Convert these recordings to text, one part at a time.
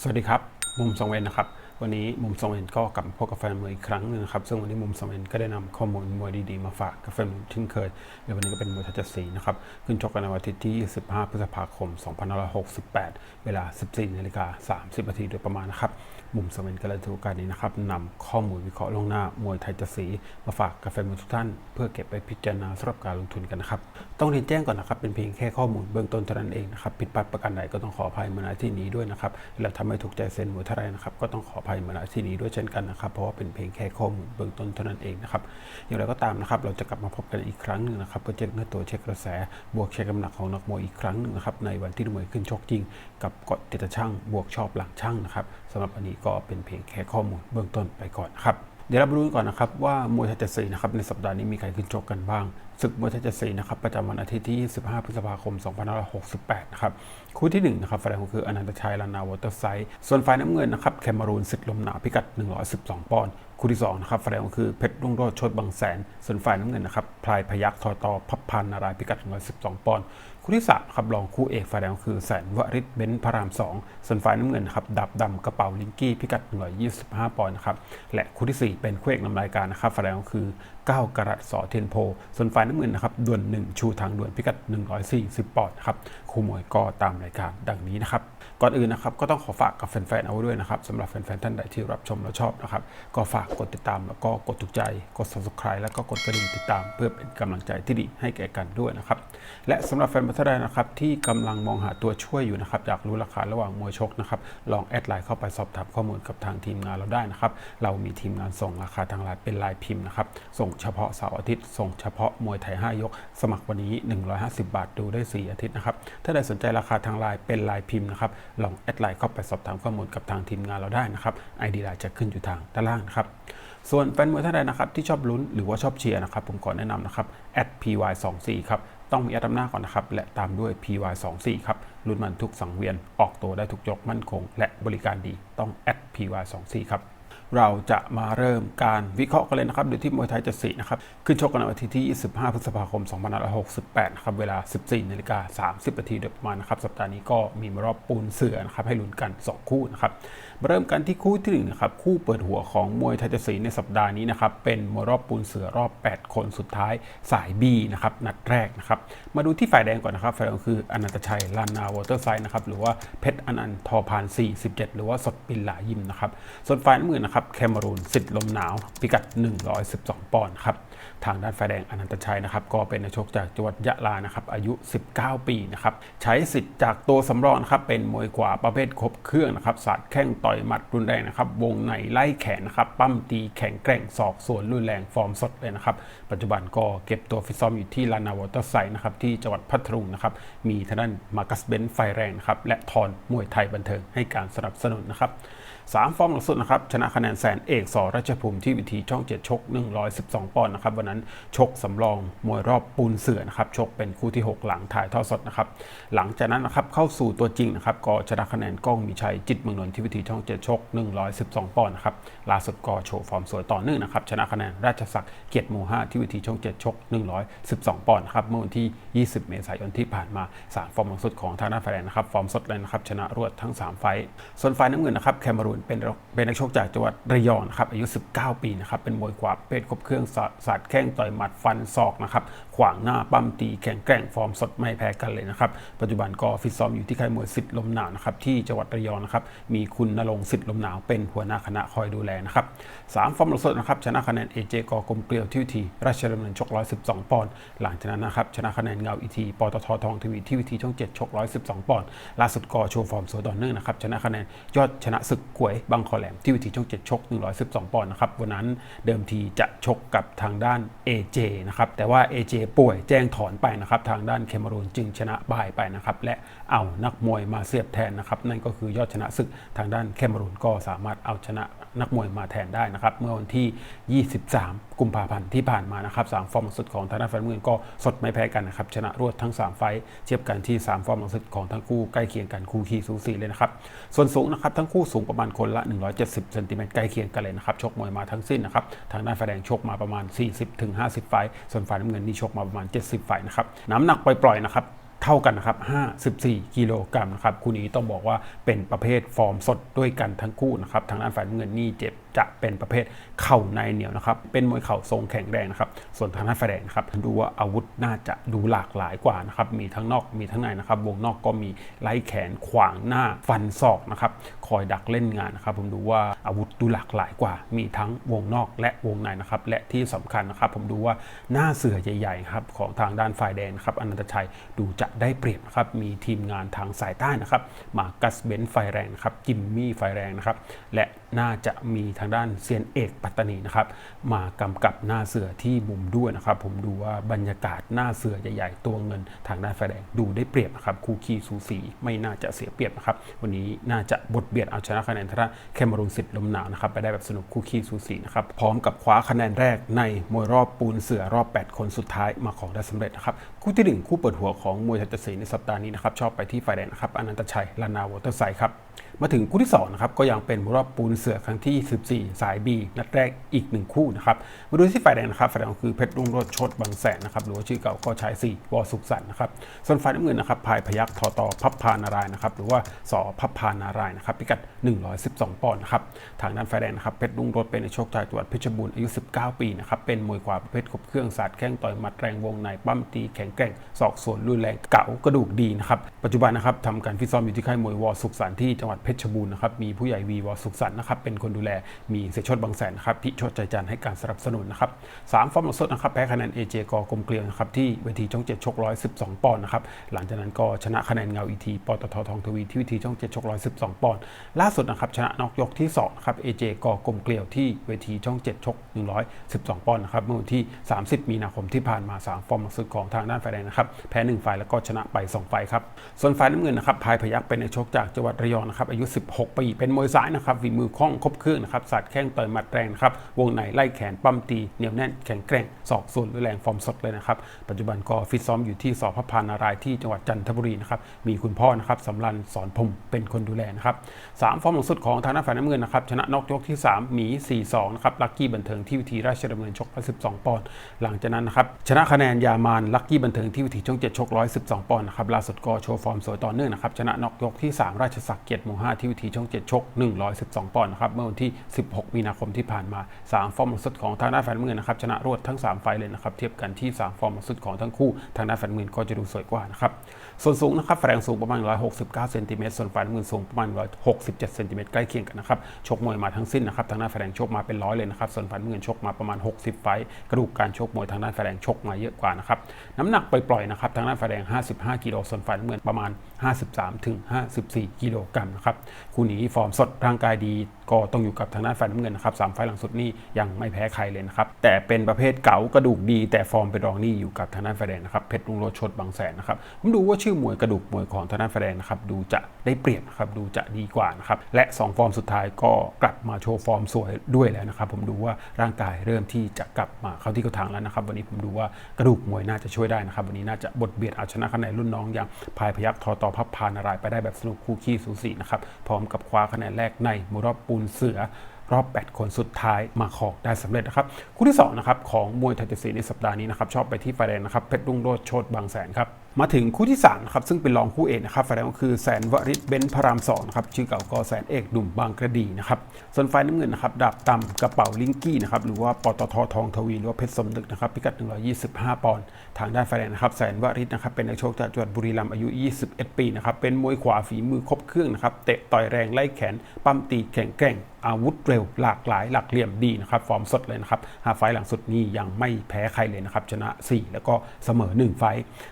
สวัสดีครับ มุมสองเวนนะครับ วันนี้มุมสองเวนก็กลับมาพบกับแฟนมวยอีกครั้งหนึงนะครับ ซึ่งวันนี้มุมสองเวนก็ได้นำข้อมูลมวยดีๆมาฝากกับแฟนมวยเช่นเคยในวันนี้ก็เป็นมวยทัศสีนะครับ ขึ้นชกกันในวันอาทิตย์ที่15พฤษภาคม 2568 เวลา 14นาฬิกา30นาทีโดยประมาณนะครับ มุมสองเวนก็เลยถือโอกาสนี้นะครับนำข้อมูลวิเคราะห์ลวงหน้ามวยไทยจัสีมาฝากกับแฟนมวยทุกท่าน เพื่อเก็บไปพิจารณาสำหรับการลงทุนกันนะครับ ต้องเรียนแจ้งก่อนนะครับเป็นเพียงแค่ข้อมูลเบื้องต้นเท่านั้นเองนะครับผิดพลาดประการใดก็ต้องขออภัยมาณที่นี้ด้วยนะครับและถ้าไม่ถูกใจเซนมวยเท่าไรนะครับก็ต้องขอภัยมาณที่นี้ด้วยเช่นกันนะครับ เพราะว่าเป็นเพียงแค่ข้อมูลเบื้องต้นเท่านั้นเองนะครับ อย่างไรก็ตามนะครับ เราจะกลับมาพบกันอีกครั้งหนึ่งนะครับเพื่อเช็คเนื้อตัวเช็คกระแส บวกเช็คน้ำหนักของนักมวยอีกครั้งหนึ่งนะครับ ในวันที่นักมวยขึ้นชกจริง กับกฎติดช่างบวกชอบหลังช่างนะครับสำหรับอันนี้ก็เป็นเพียงแค่ข้อมูลเบื้องต้นไปก่อนนะครับ เดี๋ยวเราไปดูก่อนนะครับว่ามวยไทยเจ็ดสีนะครับในสัปดาห์นี้มีใครขึ้นชกกันบ้างศึกมวยไทยเจ็ดสีนะครับประจำวันอาทิตย์ที่ 25 พฤษภาคม 2568 นะครับคู่ที่1นะครับฝ่ายแดงคืออนันตชัยลานาวอเตอร์ไซด์ส่วนฝ่ายน้ำเงินนะครับแคมรูนสิทธิ์ลมหนาพิกัด 112 ปอนด์คู่ที่2นะครับฝ่ายแดงคือเพชรรุ่งโรจน์ชดบางแสน ส่วนฝ่ายน้ำเงินนะครับพลายพยักทอตอพับพันนารายพิกัด 112 ปอนด์ คู่ที่3ครับรองคู่เอกฝ่ายแดงคือแสนวริศเบนซ์พระราม2ส่วนฝ่ายน้ำเงินครับดับดำกระเป๋าลิงกี้พิกัด 125 ปอนด์นะครับและคู่ที่ 4 เป็นคู่เอกนำรายการนะครับฝ่ายแดงคือ9กรัตสอเทนโพ ส่วนฝ่ายน้ำเงินนะครับด่วน 1 ชูทางด่วนพิกัด 140 ปอนด์ครับ คู่มวยก็ตามรายการดังนี้นะครับ ก่อนอื่นนะครับก็ต้องขอฝากกับแฟนๆเอาไว้ด้วยนะครับสำหรับแฟนๆท่านใดที่รับชมและชอบนะครับ ก็ฝากกดติดตามแล้วก็กดถูกใจ กด subscribe แล้วก็กดกระดิ่งติดตาม เพื่อเป็นกำลังใจที่ดีให้แก่กันด้วยนะครับ และสำหรับแฟนบอลท่านใดนะครับที่กำลังมองหาตัวช่วยอยู่นะครับอยากรู้ราคาระหว่างมวยชกนะครับลองแอดไลน์เข้าไปสอบถามข้อมูลกับทางทีมงานเราได้นะครับเรามีทีมงานส่งราคาทางไลน์เป็นลายพิมพ์นะครับส่งเฉพาะเสาร์อาทิตย์ส่งเฉพาะมวยไทย5ยก สมัครวันนี้ 150 บาทดูได้ 4 อาทิตย์นะครับถ้าใดสนใจราคาทางไลน์เป็นลายพิมพ์นะครับ ลองแอดไลน์เข้าไปสอบถามข้อมูลกับทางทีมงานเราได้นะครับไอดีไลน์จะขึ้นอยู่ทางด้านล่างนะครับส่วนแฟนมวยท่านใดนะครับที่ชอบลุ้นหรือว่าชอบเชียร์นะครับผมขอแนะนำนะครับ @py24 ครับต้องมีแอดนำหน้าก่อนนะครับ และตามด้วย py24 ครับลุ้นมันทุกสังเวียนออกตัวได้ทุกยกมั่นคง และบริการดีต้อง @py24 ครับ เราจะมาเริ่มการวิเคราะห์กันเลยนะครับโดยที่มวยไทยจะสีนะครับ ขึ้นชกกันในวันที่ 25 พฤษภาคม 2568 นะครับ เวลา 14นาฬิกา30นาทีโดยประมาณนะครับ สัปดาห์นี้ก็มีมารอบปูนเสือนะครับ ให้ลุ้นกัน 2 คู่นะครับ มาเริ่มกันที่คู่ที่หนึ่งนะครับ คู่เปิดหัวของมวยไทยจะสีในสัปดาห์นี้นะครับ เป็นมวยรอบปูนเสือรอบ 8 คนสุดท้ายสาย B นะครับ นัดแรกนะครับ มาดูที่ฝ่ายแดงก่อนนะครับ ฝ่ายแดงคืออนันตชัยลานนาวอเตอร์ไซด์นะครับ หรือว่าเพชรอนันต์ทอพาน47 หรือว่าสดปินหลายิมนะครับ ส่วนฝ่ายน้ำเงินนะครับครับแคมรูนสิทธิ์ลมหนาว พิกัด 112 ปอนด์ครับทางด้านฝ่ายแดงอนันตชัยนะครับก็เป็นนักชกจากจังหวัดยะลานะครับอายุ 19 ปีนะครับใช้สิทธิ์จากตัวสำรองครับเป็นมวยขวาประเภทครบเครื่องนะครับสาดแข้งต่อยหมัดรุนแรงนะครับวงในไล่แขนนะครับปั้มตีแข็งแกร่งศอกส่วนรุนแรงฟอร์มสดเลยนะครับปัจจุบันก็เก็บตัวฟิตซ้อมอยู่ที่ลานาวอเตอร์ไซนะครับที่จังหวัดพัทลุงนะครับมีทางด้านมาร์กัสเบนไฟแรงนะครับและทอนมวยไทยบันเทิงให้การสนับสนุนนะครับ สามฟอร์มหลังสุดนะครับชนะคะแนนแสนเอกสอราชภูมิที่วิธีช่องเจ็ดชก 112 ปอนด์นะครับวันนั้นชกสำรองมวยรอบปูนเสือนะครับชกเป็นคู่ที่ 6 หลังถ่ายทอดสดนะครับหลังจากนั้นนะครับเข้าสู่ตัวจริงนะครับก็ชนะคะแนนก้องมีชัยจิตเมืองนนท์ที่วิธีช่องเจ็ดชก 112 ปอนด์นะครับล่าสุดก็โชว์ฟอร์มสวยต่อเนื่องนะครับชนะคะแนนราชศักดิ์เกียรติหมู่5ที่วิธีช่องเจ็ดชก 112 ปอนด์นะครับเมื่อวันที่ 20 เมษายนที่ผ่านมาสามฟอร์มหลังสุดของทางด้านฝ่ายแดงนะครับฟอร์มสดเลยนะครับชนะรวดทั้งสามไฟส่วนฝ่ายน้ำเงินนะครับแคมรูนเป็นเป็นนักชกจากจังหวัดระยองนะครับอายุ 19 ปีนะครับเป็นมวยขวาเพศครบเครื่องสาดแข้งต่อยหมัดฟันศอกนะครับขวางหน้าปั้มตีแข็งแกร่งฟอร์มสดไม่แพ้กันเลยนะครับปัจจุบันก็ฟิตซ้อมอยู่ที่ค่ายมวยสิทธิ์ลมหนาวนะครับที่จังหวัดระยองนะครับมีคุณนรงสิทธิ์ลมหนาวเป็นหัวหน้าคณะคอยดูแลนะครับสามฟอร์มหลังสุดนะครับชนะคะแนนเอเจกอกลมเกลียวที่วิธีราชดำเนินชก 112 ปอนด์หลังจากนั้นนะครับชนะคะแนนเงาอีทีปตททองทวีที่วิธีช่อง 7 ชก 112 ปอนด์ล่าสุดก็โชว์ฟอร์มสวยต่อเนื่องนะครับชนะคะแนนยอดชนะศึกกวยบางคอแหลมที่วิธีช่อง7ชก 112 ปอนด์นะครับ วันนั้นเดิมทีจะชกกับทางด้าน AJ นะครับ แต่ว่า AJ ป่วยแจ้งถอนไปนะครับ ทางด้านเคมารูนจึงชนะบายไปนะครับ และเอานักมวยมาเสียบแทนนะครับ นั่นก็คือยอดชนะศึกทางด้านเคมารูนก็สามารถเอาชนะนักมวยมาแทนได้นะครับ เมื่อวันที่ 23 กุมภาพันธ์ที่ผ่านมานะครับ3ฟอร์มสุดของทางด้านแฟนเมืองก็สดไม่แพ้กันนะครับชนะรวดทั้ง 3 ไฟต์เทียบกันที่ 3 ฟอร์มสุดของทั้งคู่ใกล้เคียงกันคู่ขี้สูสีเลยนะครับส่วนสูงนะครับทั้งคู่สูงประมาณคนละ 170เซนติเมตรใกล้เคียงกันเลยนะครับชกมวยมาทั้งสิ้นนะครับทางด้านฝ่ายแดงชกมาประมาณ 40-50 ไฟต์ส่วนฝ่ายน้ำเงินนี่ชกมาประมาณ 70 ไฟต์นะครับน้ำหนักปล่อยๆนะครับเท่ากันนะครับ54 กิโลกรัมนะครับ คู่นี้ต้องบอกว่าเป็นประเภทฟอร์มสดด้วยกันทั้งคู่นะครับ ทางด้านฝ่ายน้ำเงินนี่เจ็บ จะเป็นประเภทเข่าในเหนียวนะครับ เป็นมวยเข่าทรงแข็งแรงนะครับ ส่วนทางด้านฝ่ายแดงนะครับ ดูว่าอาวุธน่าจะดูหลากหลายกว่านะครับ มีทั้งนอก มีทั้งในนะครับ วงนอกก็มีไล่แขนขวางหน้าฟันศอกนะครับ คอยดักเล่นงานนะครับ ผมดูว่าอาวุธดูหลากหลายกว่า มีทั้งวงนอกและวงในนะครับ และที่สำคัญนะครับ ผมดูว่าหน้าเสือใหญ่ๆครับของทางด้านฝ่ายแดงครับ อนันตชัยดูจะได้เปรียบนะครับ มีทีมงานทางสายใต้นะครับ มากัสเบนไฟแรงนะครับกิมมี่ไฟแรงนะครับ และน่าจะมีทางด้านเซียนเอกปัตตานีนะครับมากำกับหน้าเสือที่มุมด้วยนะครับ ผมดูว่าบรรยากาศหน้าเสือใหญ่ๆ ตัวเงินทางด้านไฟแดงดูได้เปรียบนะครับคู่ขี้สูสีไม่น่าจะเสียเปรียบนะครับวันนี้น่าจะบทเบียดเอาชนะคะแนนทางด้าแคมรูนสิทธิ์ลมหนาวนะครับไปได้แบบสนุกคู่ขี้สูสีนะครับพร้อมกับคว้าคะแนนแรกในมวยรอบปูนเสือรอบ 8 คนสุดท้ายมาของได้สำเร็จนะครับคู่ที่หนึ่งคู่เปิดหัวของมวยไทยตัดสินในสัปดาห์นี้นะครับชอบไปที่ไฟแดงนะครับอนันตชัยลานาวอเตอร์ไซค์ครับ มาถึงคู่ที่2นะครับก็ยังเป็นรอบปูนเสือครั้งที่ 14 สาย B นัดแรกอีก 1 คู่นะครับมาดูที่ฝ่ายแดงนะครับฝ่ายแดงคือเพชรรุ่งโรจน์ชดบางแสนนะครับหรือว่าชื่อเก่าก็ใช้4วอสุขสันต์นะครับส่วนฝ่ายน้ำเงินนะครับพายพยักทอตอพับพานารายนะครับหรือว่าสอพับพานารายนะครับพิกัด 112 ปอนด์นะครับทางด้านฝ่ายแดงนะครับเพชรรุ่งโรจน์เป็นในโชคจากจังหวัดเพชรบูรณ์อายุ 19 ปีนะครับเป็นมวยขวาประเภทครบเครื่องศาสตร์แข้งต่อยหมัดแรงวงในปั้มตีแข็งแกร่งศอกสวนรุนแรงเก๋ากระดูกดีนะครับปัจจุบันนะครับทำการฟิตซ้อมอยู่ที่ค่ายมวยวอสุขสันที่จังหวัดเพชรบูรณ์นะครับมีผู้ใหญ่วีวอสุขสันต์นะครับเป็นคนดูแลมีเสชดบางแสนนะครับพิชดใจจันทร์ให้การสนับสนุนนะครับสามฟอร์มหลังสดนะครับแพ้คะแนนเอเจกอกลมเกลียวนะครับที่เวทีช่องเจ็ดชกร้อยสิบสองปอนด์นะครับหลังจากนั้นก็ชนะคะแนนเงาอีทีปตททองทวีที่เวทีช่องเจ็ดชกร้อยสิบสองปอนด์ล่าสุดนะครับชนะนอกยกที่สองครับเอเจกอกลมเกลียวที่เวทีช่องเจ็ดชกหนึ่งร้อยสิบสองปอนด์นะครับเมื่อวันที่30มีนาคมที่ผ่านมาสามฟอร์มหลังสดของทางด้านฝ่ายแดงนะครับแพ้หนึ่งไฟล์แล้วก็ชนะไปสองไฟล์ครับส่วนฝ่ายน้ำเงินนะครับพายพยักเป็นนักชกจากจังหวัดระยองนะครับอายุ 16 ปี เป็นมวยซ้ายนะครับฝีมือคล่องครบเครื่องนะครับสัตว์แข้งต่อยหมัดแรงนะครับวงในไล่แขนปั้มตีเหนียวแน่นแข็งแกร่งศอกส่วนแรงฟอร์มสดเลยนะครับปัจจุบันก็ฟิตซ้อมอยู่ที่สพพานารายที่จังหวัดจันทบุรีนะครับมีคุณพ่อนะครับสำรันสอนพรมเป็นคนดูแลนะครับสามฟอร์มหลังสุดของทางด้านฝ่ายน้ำเงินนะครับชนะนอกยกที่ 3 หมี 4-2 นะครับลักกี้บันเทิงที่วิธีราชดำเนินชก112 ปอนด์หลังจากนั้นนะครับชนะคะแนนยามานลักกี้บันเทิงที่วิธีช่อง7ชก112 ปอนด์นะครับล่าสุดก็โชว์ฟอร์มสวยต่อเนื่องนะครับชนะนอกยกที่ 3 ราชสักเกียรติมู่5 ที่วิธีช่อง 7 ชก 112 ปอนด์นะครับเมื่อวันที่ 16 มีนาคมที่ผ่านมา 3 ฟอร์มสุดของทางด้านฝ่ายน้ำเงินนะครับชนะรวดทั้ง 3 ไฟเลยนะครับเทียบกันที่ 3 ฟอร์มสุดของทั้งคู่ทางด้านฝ่ายน้ำเงินก็จะดูสวยกว่านะครับส่วนสูงนะครับแดงสูงประมาณ 169 เซนติเมตร ส่วนฝ่ายน้ำเงินสูงประมาณ 167 เซนติเมตรใกล้เคียงกันนะครับ ชกมวยมาทั้งสิ้นนะครับ ทางด้านแดงชกมาเป็นร้อยเลยนะครับ ส่วนฝ่ายน้ำเงินชกมาประมาณ 60 ไฟล์กระดูกการชกมวยทางด้านแดงชกมาเยอะกว่านะครับ น้ำหนักปล่อยๆนะครับ ทางด้านแดง55 กิโล ส่วนฝ่ายน้ำเงินประมาณ 53ถึง54 กิโลกรัมนะครับ คู่นี้ฟอร์มสดร่างกายดี ก็ต้องอยู่กับทางด้านฝ่ายน้ำเงินนะครับสามไฟล์หลังสุดนี่ยังไม่แพ้ใครเลยนะครับ แต่เป็นประเภทเก๋ากระดูกดี แต่ฟอร์มเป็นรองนี่อยู่กับทางด้านฝ่ายแดงนะครับ เพชรลุงโรชดบางแสนนะครับ ผมดูว่าชื่อมวยกระดูกมวยของทางด้านฝ่ายแดงนะครับดูจะได้เปรียบนครับดูจะดีกว่านะครับและ 2 ฟอร์มสุดท้ายก็กลับมาโชว์ฟอร์มสวยด้วยแล้วนะครับผมดูว่าร่างกายเริ่มที่จะกลับมาเข้าที่เข้าทางแล้วนะครับ วันนี้ผมดูว่ากระดูกมวยน่าจะช่วยได้นะครับ วันนี้น่าจะบทเบียดเอาชนะคะแนนรุ่นน้องอย่างพายพยักทอต่อพับพานารายไปได้แบบสนุกคู่ขี้สูสีนะครับพร้อมกับคว้าคะแนนแรกในมวยรอบปูนเสือรอบ 8 คนสุดท้ายมาขอกได้สำเร็จนะครับ คู่ที่ 2 นะครับ ของมวยไทยเจสีในสัปดาห์นี้นะครับ ชอบไปที่ไฟแดงนะครับ เพชรรุ่งโรจน์โชดบางแสนครับ มาถึงคู่ที่3ครับซึ่งเป็นรองคู่เอกนะครับไฟแดงก็คือแสนวริศเบนพระรามสองนะครับชื่อเก่าก็แสนเอกดุ่มบางกระดีนะครับส่วนไฟน้ำเงินนะครับดาบตำกระเป๋าลิงกี้นะครับหรือว่าปตททองทวีหรือว่าเพชรสมนึกนะครับพิกัด 125 ปอนด์ทางด้านไฟแดงนะครับแสนวริศนะครับเป็นนักชกจากจังหวัดบุรีรัมย์อายุ 21 ปีนะครับเป็นมวยขวาฝีมือครบเครื่องนะครับเตะต่อยแรงไล่แขนปั้มตีแข็งแกร่งอาวุธเร็วหลากหลายหลักเหลี่ยมดีนะครับฟอร์มสดเลยนะครับห้าไฟหลังสุดนี้ยังไม่แพ้ใครเลยนะครับชนะ 4 แล้วก็เสมอ 1 ไฟ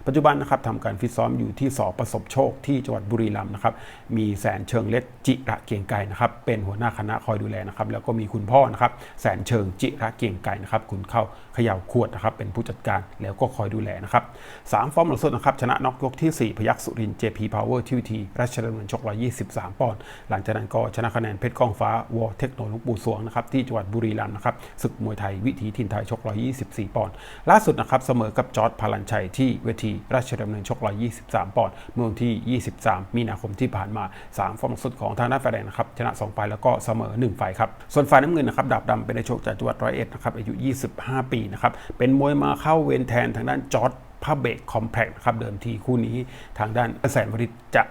ปัจจุบันนะครับทำการฟิตซ้อมอยู่ที่สอประสบโชคที่จังหวัดบุรีรัมย์นะครับ มีแสนเชิงเล็ดจิระเกียงไก่นะครับ เป็นหัวหน้าคณะคอยดูแลนะครับ แล้วก็มีคุณพ่อนะครับ แสนเชิงจิระเกียงไก่นะครับ คุณเข้าเขย่าขวดนะครับ เป็นผู้จัดการแล้วก็คอยดูแลนะครับสามฟอร์มหลังสุดนะครับ ชนะน็อกยกที่ 4 พยักสุรินทร์ JP Power ที่วิธีราชดำเนินชก123 ปอนด์หลังจากนั้นก็ชนะคะแนนเพชรกองฟ้าวอเทคโนโลยีปู่สวงนะครับที่จังหวัดบุรีรัมย์นะครับศึกมวยไทยวิถีถิ่นไทยชก124 ปอนด์ล่าสุดนะครับเสมอกับจอร์ดพลันชัยที่เวทีราชดำเนินชก 123 ปอนด์เมื่อวันที่ 23 มีนาคมที่ผ่านมา 3 ฟอร์มสุดของทางด้านฝ่ายแดงนะครับชนะ 2 ไฟแล้วก็เสมอ 1 ไฟครับ ส่วนฝ่ายน้ำเงินนะครับดาบดำเป็นนักชกจากจังหวัดร้อยเอ็ดนะครับอายุ 25 ปีนะครับเป็นมวยมาเข้าเวรแทนทางด้านจอร์ดผ้าเบกคอมแพคนะครับเดิมทีคู่นี้ทางด้านแสนวริตจะ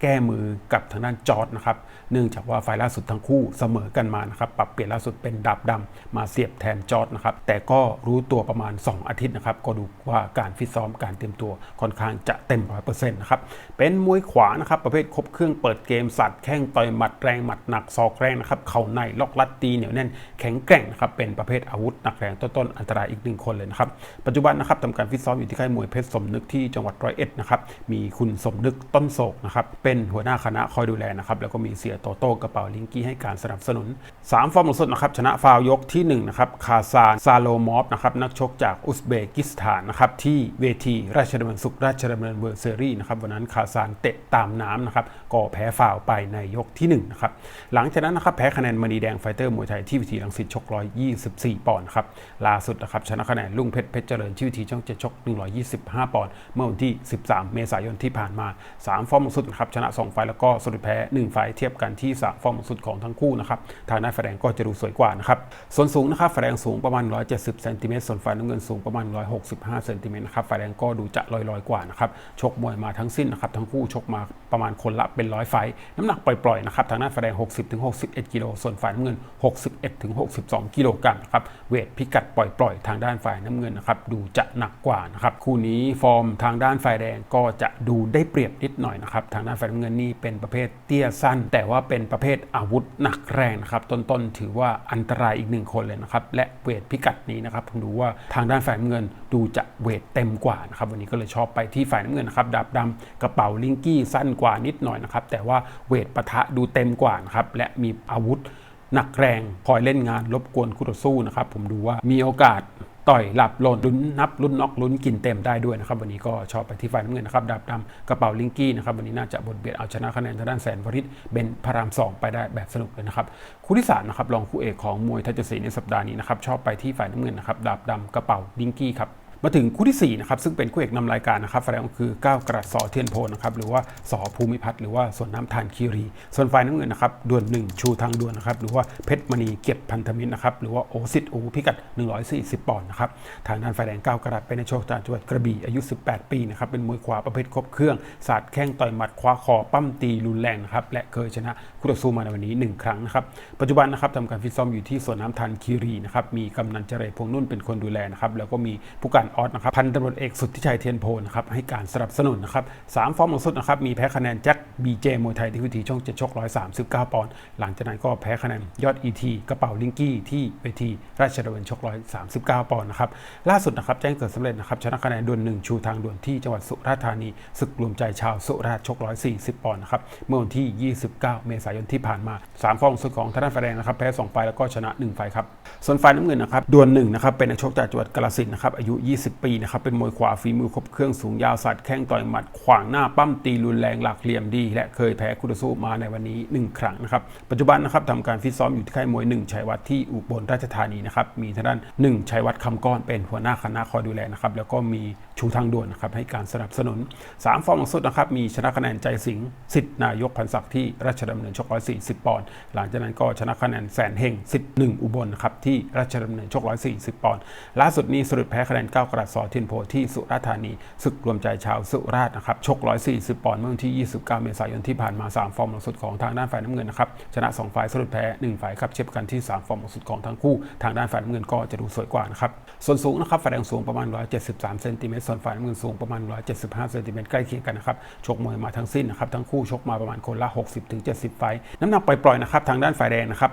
แก้มือกับทางด้านจอร์ดนะครับ เนื่องจากว่าไฟล์ล่าสุดทั้งคู่เสมอกันมานะครับ ปรับเปลี่ยนล่าสุดเป็นดาบดำมาเสียบแทนจอร์ดนะครับ แต่ก็รู้ตัวประมาณ 2 อาทิตย์นะครับ ก็ดูว่าการฟิตซ้อมการเตรียมตัวค่อนข้างจะเต็มร้อยเปอร์เซ็นต์นะครับ เป็นมวยขวานะครับ ประเภทครบเครื่องเปิดเกมสัตว์แข้งต่อยหมัดแรงหมัดหนักซอกแรงนะครับ เข่าในล็อกลัดตีเหนียวแน่นแข็งแกร่งนะครับ เป็นประเภทอาวุธหนักแรงต้นๆอันตรายอีกหนึ่งคนเลยนะครับ ปัจจุบันนะครับทำการฟิตซ้อมอยู่ที่ค่ายมวยเพชรสมนึกที่จังหวัดร้อยเอ็ดนะครับ มีคุณสมนึกต้นโศกนะครับเป็นหัวหน้าคณะคอยดูแลนะครับแล้วก็มีเสียโตโต้กระเป๋าลิงกี้ให้การสนับสนุน 3 ฟอร์มหลังสุดนะครับชนะฟาวยกที่1นะครับคาซานซาโลมอฟนะครับนักชกจากอุซเบกิสถานนะครับที่เวทีราชดำเนินสุขราชดำเนินเวิร์เซอรี่นะครับวันนั้นคาซานเตะตามน้ำนะครับก็แพ้ฟาวไปในยกที่1นะครับหลังจากนั้นนะครับแพ้คะแนนมณีแดงไฟเตอร์มวยไทยที่เวทีลังสิตชก 124 ปอนด์ครับล่าสุดนะครับชนะคะแนนลุงเพชรเพชรเจริญชื่อทีช่องเจ็ดชก 125 ปอนด์เมื่อวันที่ 13 เมษายนที่ผ่านมา 3 ฟอร์มสุดนะครับชนะ 2 ไฟล์แล้วก็สรุปแพ้ 1 ไฟล์เทียบกันที่3ฟอร์มสุดของทั้งคู่นะครับทางด้านฝ่ายแดงก็จะดูสวยกว่านะครับส่วนสูงนะครับฝ่ายแดงสูงประมาณ 170เซนติเมตรส่วนฝ่ายน้ำเงินสูงประมาณ 165เซนติเมตรนะครับฝ่ายแดงก็ดูจะลอยๆกว่านะครับชกมวยมาทั้งสิ้นนะครับทั้งคู่ชกมาประมาณคนละเป็นร้อยไฟล์น้ำหนักปล่อยๆนะครับทางด้านฝ่ายแดง 60-61กิโลส่วนฝ่ายน้ำเงิน 61-62กิโลกรัมนะครับเวทพิกัดปล่อยๆ ทางด้านฝ่ายน้ำเงินนะครับดูจะหนักกว่านะครับคู่นี้ฟอร์มทางด้านฝ่ายแดงก็จะดูได้เปรียบนิดหน่อยนะครับทางด้านฝ่ายน้ำเงินนี่เป็นประเภทเตี้ยสั้น แต่ว่าเป็นประเภทอาวุธหนักแรงนะครับต้นๆถือว่าอันตรายอีกหนึ่งคนเลยนะครับและเวทพิกัดนี้นะครับผมดูว่าทางด้านฝ่ายน้ำเงินดูจะเวทเต็มกว่านะครับวันนี้ก็เลยชอบไปที่ฝ่ายน้ำเงินนะครับดาบดำกระเป๋าลิงกี้สั้นกว่านิดหน่อยนะครับแต่ว่าเวทปะทะดูเต็มกว่านะครับและมีอาวุธหนักแรงคอยเล่นงานรบกวนคู่ต่อสู้นะครับผมดูว่ามีโอกาส ต่อยหลับหล่นลุ้นนับลุ้นน็อกลุ้นกินเต็มได้ด้วยนะครับวันนี้ก็ชอบไปที่ฝ่ายน้ำเงินนะครับดาบดำกระเป๋าลิงกี้นะครับวันนี้น่าจะบทเบียดเอาชนะคะแนนทางด้านแสนวริศเป็นพระรามสองไปได้แบบสนุกเลยนะครับคู่ที่สามนะครับรองคู่เอกของมวยทัศรีในสัปดาห์นี้นะครับชอบไปที่ฝ่ายน้ำเงินนะครับดาบดำกระเป๋าลิงกี้ครับ มาถึงคู่ที่ 4 นะครับ ซึ่งเป็นคู่เอกนำรายการนะครับฝ่ายแดงก็คือก้าวกระสอเทียนโพนะครับ หรือว่าสอภูมิพัฒน์หรือว่าสวนน้ำทานคีรี ส่วนฝ่ายน้ำเงินนะครับด่วนหนึ่งชูทางด่วนนะครับ หรือว่าเพชรมณีเก็บพันธมิตรนะครับ หรือว่าโอซิตอูพิกัด 140 ปอนด์นะครับ ทางด้านฝ่ายแดงก้าวกระดัเป็นในโชคจากจังหวัดกระบี่อายุ 18 ปีนะครับ เป็นมวยขวาประเภทครบเครื่องศาสตร์แข้งต่อยหมัดคว้าคอปั้มตีรุนแรงนะครับ และเคยชนะคู่ต่อสู้มาในวันนี้ 1 ครั้งนะครับ ปัจจุบันนะครับทำการฟิตซ้อมอยู่ที่สวนน้ำทานคีรีนะครับ มีกำนันเจริญพงนุ่นเป็นคนดูแลนะครับ แล้วก็มีผู้การออสนะครับพันตำรวจเอกสุทธิชัยเทียนโพนะครับให้การสนับสนุนนะครับสามฟอร์มหลังสุดนะครับมีแพ้คะแนนแจ็คบีเจมวยไทยที่วิธีช่องเจ็ดชก139ปอนด์หลังจากนั้นก็แพ้คะแนนยอดอีทีกระเป๋าลิงกี้ที่เวทีราชดำเนินชก139ปอนด์นะครับล่าสุดนะครับแจ้งเกิดสำเร็จนะครับชนะคะแนนด่วนหนึ่งชูทางด่วนที่จังหวัดสุราษฎร์ธานีศึกรวมใจชาวสุราษฎร์ชก140ปอนด์นะครับเมื่อวันที่29เมษายนที่ผ่านมาสามฟอร์มสุดของทางด้านายแดงนะครับแพ้2ไฟแล้วก็ชนะ1ไฟครับ ส่วนฝ่ายน้ำเงินนะครับด่วนหนึ่งนะครับเป็นนักชกจากจังหวัดกาฬสินธุ์นะครับอายุ 20 ปีนะครับเป็นมวยขวาฝีมือครบเครื่องสูงยาวสัตว์แข้งต่อยหมัดขวางหน้าปั้มตีรุนแรงหลักเหลี่ยมดี และเคยแพ้คู่ต่อสู้มาในวันนี้ 1 ครั้งนะครับปัจจุบันนะครับทำการฟิตซ้อมอยู่ที่ค่ายมวย1ชัยวัฒน์ที่อุบลราชธานีนะครับมีทางด้าน1ชัยวัฒน์คำก้อนเป็นหัวหน้าคณะคอยดูแลนะครับแล้วก็มี ชูทางด่วนนะครับให้การสนับสนุน 3 ฟอร์มหลังสุดนะครับมีชนะคะแนนใจสิงห์สิทธิ์นายกพันศักดิ์ที่ราชดำเนินชก140ปอนด์หลังจากนั้นก็ชนะคะแนนแสนเฮงสิทธิ์หนึ่งอุบลนะครับที่ราชดำเนินชก140ปอนด์ล่าสุดนี้สรุปแพ้คะแนน9กระดาษสอทียนโพที่สุราษฎร์ธานีศึกรวมใจชาวสุราษฎร์นะครับชก140ปอนด์เมื่อวันที่ 29 เมษายนที่ผ่านมา 3 ฟอร์มหลังสุดของทางด้านฝ่ายน้ำเงินนะครับชนะ 2 ฝ่ายสรุปแพ้ 1 ฝ่ายครับเทียบกันที่ 3 ฟอร์มหลังสุดของทั้งคู่ ทางด้านฝ่ายน้ำเงินก็จะดูสวยกว่านะครับส่วนสูงนะครับฝ่ายแดงสูงประมาณ 173เซนติเมตรส่วนฝ่ายน้ำเงินสูงประมาณ 175 เซนติเมตรใกล้เคียงกันนะครับชกมวยมาทั้งสิ้นนะครับทั้งคู่ชกมาประมาณคนละ 60-70 ไฟ น้ำหนักปล่อยๆนะครับทางด้านฝ่ายแดงนะครับ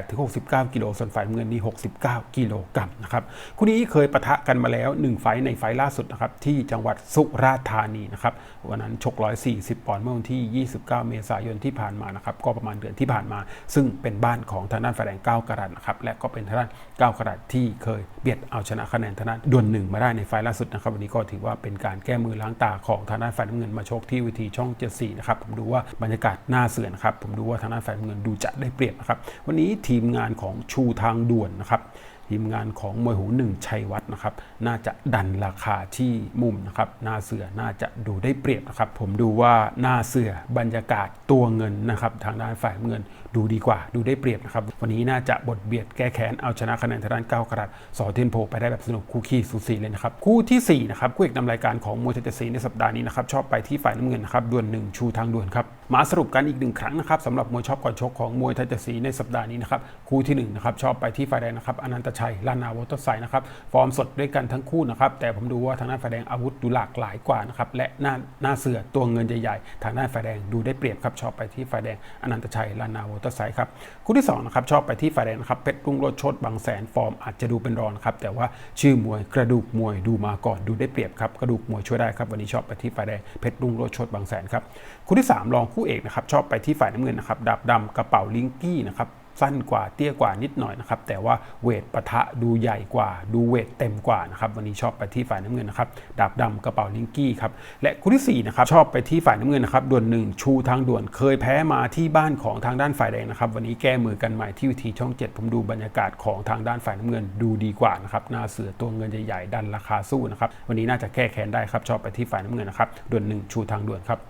68-69 กิโลส่วนฝ่ายน้ำเงินนี่ 69 กิโลกรัมนะครับคู่นี้เคยปะทะกันมาแล้ว 1 ไฟในไฟล่าสุดนะครับที่จังหวัดสุราษฎร์ธานีนะครับวันนั้นชก 140 ปอนด์เมื่อวันที่ 29 เมษายนที่ผ่านมานะครับก็ประมาณเดือนที่ผ่านมา ซึ่งเป็นบ้านของทางด้านฝ่ายแดง 9 กรัตนะครับและก็เป็นทางด้าน 9 กรัตที่เคยเบียดเอาชนะคะแนนทางด้านดวนหนึ่งมาได้ในไฟล่าสุดนะครับนี้ก็ถือว่าเป็นการแก้มือล้างตาของทางด้านฝ่ายน้ำเงินมาชกที่เวิธีช่องเจ็ดสี่นะครับผมดูว่าบรรยากาศน่าเสื่อนะครับผมดูว่าทางด้านฝ่ายน้ำเงินดูจะได้เปรียบนะครับวันนี้ทีมงานของชูทางด่วนนะครับทีมงานของมวยหูหนึ่งชัยวัฒน์นะครับ น่าจะดันราคาที่มุมนะครับ หน้าเสือน่าจะดูได้เปรียบนะครับ ผมดูว่าหน้าเสือบรรยากาศตัวเงินนะครับทางด้านฝ่ายเงินดูดีกว่า ดูได้เปรียบนะครับ วันนี้น่าจะบทเบียดแก้แค้นเอาชนะคะแนนทางด้านก้าวกระดาษสอเทนโพไปได้แบบสนุกคู่ขี้สูสีเลยนะครับ คู่ทีสี่4นะครับคู่เอกนำรายการของมวยไทเจสีในสัปดาห์นี้นะครับชอบไปที่ฝ่ายน้ำเงินนะครับด่วนหนึ่งชูทางด่วนครับ มาสรุปกันอีกหนึ่งครั้งนะครับสำหรับมวยชอบก่อนชกของมวยไทยเจสีในสัปดาห์นี้นะครับคู่ที่หนึ่งนะครับชอบไปที่ฝ่ายแดงนะครับอนันตชัยลานาวอตอไซนะครับฟอร์มสดด้วยกันทั้งคู่นะครับแต่ผมดูว่าทางด้านฝ่ายแดงอาวุธดูหลากหลายกว่านะครับและหน้าหน้าเสือตัวเงินใหญ่ๆทางด้านฝ่ายแดงดูได้เปรียบครับชอบไปที่ฝ่ายแดงอนันตชัยลานาวอตอไซครับคู่ที่สองนะครับชอบไปที่ฝ่ายแดงนะครับเพชรรุ่งโรจน์ชดบางแสนฟอร์มอาจจะดูเป็นรองนครับแต่ว่าชื่อมวยกระดูกมวยดูมาก่อนดูได้เปรียบครับกระดูกมวยช่วยได้ครับวันนี้ชอบไปที่ฝ่ายแดงเพชรรุ่งโรจน์ชดบางแสนครับคู่ที่สามรองคูเอกนะครับชอบไปที่ฝ่ายน้ำเงินนะครับดาบดำกระเป๋าลิงกี้นะครับสั้นกว่าเตี้ยกว่านิดหน่อยนะครับแต่ว่าเวทปะทะดูใหญ่กว่า ดูเวทเต็มกว่านะครับวันนี้ชอบไปที่ฝ่ายน้ำเงินนะครับดาบดำกระเป๋าลิงกี้ครับและคู่ที่สี่นะครับชอบไปที่ฝ่ายน้ำเงินนะครับด่วนหนึ่งชูทางด่วนเคยแพ้มาที่บ้านของทางด้านฝ่ายแดงนะครับวันนี้แก้มือกันใหม่ที่วิธีช่อง 7 ผมดูบรรยากาศของทางด้านฝ่ายน้ำเงินดูดีกว่านะครับหน้าเสือตัวเงินใหญ่ๆดันราคาสู้นะครับวันนี้น่าจะแก้แค้นได้ครับชอบไปที่ฝ่ายน้ำเงินนะครับด่วนหนึ่งชูทางด่วนครับ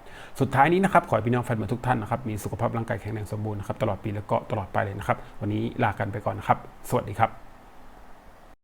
สุดท้ายนี้นะครับขอให้พี่น้องแฟนบอลทุกท่านนะครับมีสุขภาพร่างกายแข็งแรงสมบูรณ์นะครับตลอดปีและก็ตลอดไปเลยนะครับวันนี้ลากันไปก่อนนะครับ สวัสดีครับ